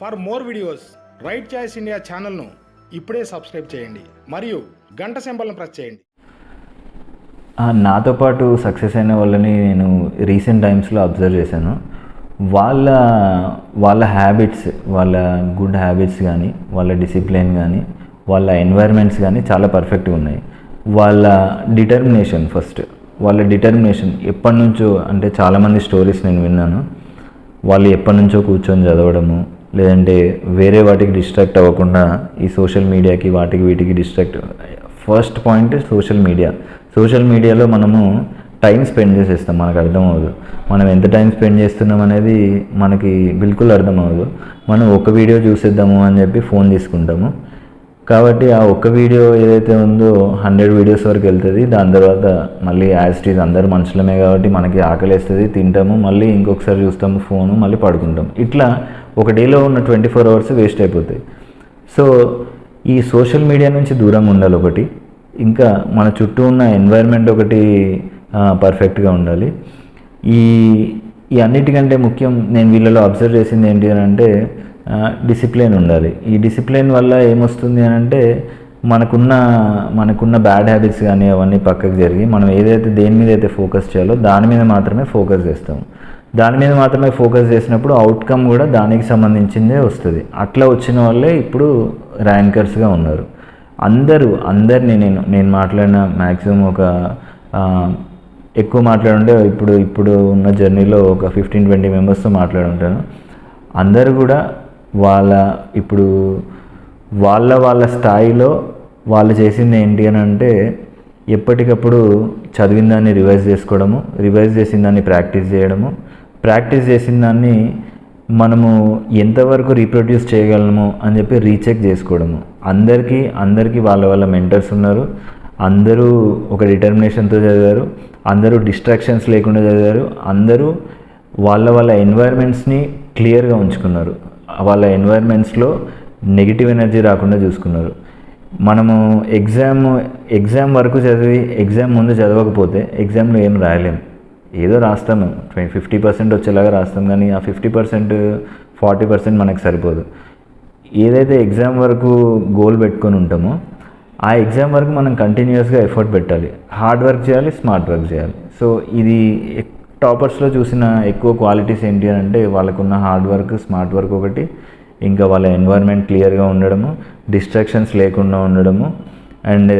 For more videos right choice India ఛానల్ను ఇప్పుడే subscribe చేయండి. మరియు గంట సింబల్ను ప్రెస్ చేయండి. నాతో పాటు సక్సెస్ అయిన వాళ్ళని నేను రీసెంట్ టైమ్స్లో అబ్జర్వ్ చేశాను. వాళ్ళ వాళ్ళ హ్యాబిట్స్ వాళ్ళ గుడ్ హ్యాబిట్స్ కానీ వాళ్ళ డిసిప్లిన్ కానీ వాళ్ళ ఎన్వైర్మెంట్స్ కానీ చాలా పర్ఫెక్ట్గా ఉన్నాయి. వాళ్ళ డిటర్మినేషన్ ఫస్ట్ వాళ్ళ డిటర్మినేషన్ ఎప్పటి నుంచో అంటే చాలామంది స్టోరీస్ నేను విన్నాను. వాళ్ళు ఎప్పటి నుంచో కూర్చొని చదవడము లేదంటే వేరే వాటికి డిస్ట్రాక్ట్ అవ్వకుండా ఈ సోషల్ మీడియాకి వాటికి వీటికి distract first point social media social మీడియాలో మనము టైం స్పెండ్ చేసేస్తాం మనకు అర్థం మనం ఎంత టైం స్పెండ్ చేస్తున్నాం అనేది మనకి బిల్కుల్ అర్థం అవ్వదు. మనం ఒక వీడియో చూసేద్దాము అని చెప్పి ఫోన్ తీసుకుంటాము. కాబట్టి ఆ ఒక్క వీడియో ఏదైతే ఉందో హండ్రెడ్ వీడియోస్ వరకు వెళ్తుంది. దాని తర్వాత మళ్ళీ యాజిటీస్ అందరు మనుషులమే కాబట్టి మనకి ఆకలిస్తుంది తింటాము మళ్ళీ ఇంకొకసారి చూస్తాము ఫోను మళ్ళీ పడుకుంటాం. ఇట్లా ఒక డేలో ఉన్న ట్వంటీ ఫోర్ అవర్స్ వేస్ట్ అయిపోతాయి. సో ఈ సోషల్ మీడియా నుంచి దూరంగా ఉండాలి ఒకటి. ఇంకా మన చుట్టూ ఉన్న ఎన్వైర్న్మెంట్ ఒకటి పర్ఫెక్ట్గా ఉండాలి. ఈ ఈ అన్నిటికంటే ముఖ్యం నేను వీళ్ళలో అబ్జర్వ్ చేసింది ఏంటి అని అంటే డిసిప్లిన్ ఉండాలి. ఈ డిసిప్లిన్ వల్ల ఏమొస్తుంది అని అంటే మనకున్న మనకున్న బ్యాడ్ హ్యాబిట్స్ కానీ అవన్నీ పక్కకు జరిగి మనం ఏదైతే దేని మీద అయితే ఫోకస్ చేయాలో దాని మీద మాత్రమే ఫోకస్ చేస్తాం దాని మీద మాత్రమే ఫోకస్ చేసినప్పుడు అవుట్కమ్ కూడా దానికి సంబంధించిందే వస్తుంది. అట్లా వచ్చిన వాళ్ళే ఇప్పుడు ర్యాంకర్స్గా ఉన్నారు. అందరూ అందరినీ నేను నేను మాట్లాడిన మ్యాక్సిమం ఒక ఎక్కువ మాట్లాడుంటే ఇప్పుడు ఇప్పుడు ఉన్న జర్నీలో ఒక ఫిఫ్టీన్ ట్వంటీ మెంబర్స్తో మాట్లాడుంటాను. అందరూ కూడా వాళ్ళ ఇప్పుడు వాళ్ళ వాళ్ళ స్థాయిలో వాళ్ళు చేసింది ఏంటి అని అంటే ఎప్పటికప్పుడు చదివిన దాన్ని రివైజ్ చేసుకోవడము రివైజ్ చేసిన దాన్ని ప్రాక్టీస్ చేయడము. ప్రాక్టీస్ చేసిన దాన్ని మనము ఎంతవరకు రీప్రొడ్యూస్ చేయగలము అని చెప్పి రీచెక్ చేసుకోవడము. అందరికీ అందరికీ వాళ్ళ వాళ్ళ మెంటర్స్ ఉన్నారు. అందరూ ఒక డిటర్మినేషన్తో చదివారు. అందరూ డిస్ట్రాక్షన్స్ లేకుండా చదివారు. అందరూ వాళ్ళ వాళ్ళ ఎన్వైర్మెంట్స్ని క్లియర్గా ఉంచుకున్నారు. వాళ్ళ ఎన్వైర్మెంట్స్లో నెగిటివ్ ఎనర్జీ రాకుండా చూసుకున్నారు. మనము ఎగ్జామ్ ఎగ్జామ్ వరకు చదివి ఎగ్జామ్ ముందు చదవకపోతే ఎగ్జామ్లో ఏం రాయలేం. ఏదో రాస్తాము. ఫిఫ్టీ పర్సెంట్ వచ్చేలాగా రాస్తాం కానీ ఆ ఫిఫ్టీ పర్సెంట్ ఫార్టీ పర్సెంట్ మనకు సరిపోదు. ఏదైతే ఎగ్జామ్ వరకు గోల్ పెట్టుకొని ఉంటామో ఆ ఎగ్జామ్ వరకు మనం కంటిన్యూస్గా ఎఫర్ట్ పెట్టాలి. హార్డ్ వర్క్ చేయాలి స్మార్ట్ వర్క్ చేయాలి. సో ఇది టాపర్స్లో చూసిన ఎక్కువ క్వాలిటీస్ ఏంటి అని అంటే వాళ్ళకున్న హార్డ్ వర్క్ స్మార్ట్ వర్క్ ఒకటి ఇంకా వాళ్ళ ఎన్వైర్న్మెంట్ క్లియర్గా ఉండడము డిస్ట్రాక్షన్స్ లేకుండా ఉండడము అండ్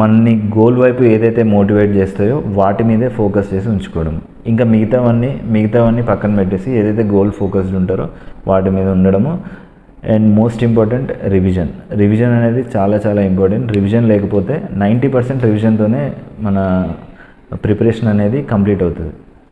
మనని గోల్ వైపు ఏదైతే మోటివేట్ చేస్తాయో వాటి మీదే ఫోకస్ చేసి ఉంచుకోవడం. ఇంకా మిగతావన్నీ మిగతావన్నీ పక్కన పెట్టేసి ఏదైతే గోల్ ఫోకస్డ్ ఉంటారో వాటి మీద ఉండడము. And most important revision. Revision అనేది చాలా చాలా ఇంపార్టెంట్. రివిజన్ లేకపోతే నైంటీ పర్సెంట్ రివిజన్తోనే మన ప్రిపరేషన్ అనేది కంప్లీట్ అవుతుంది.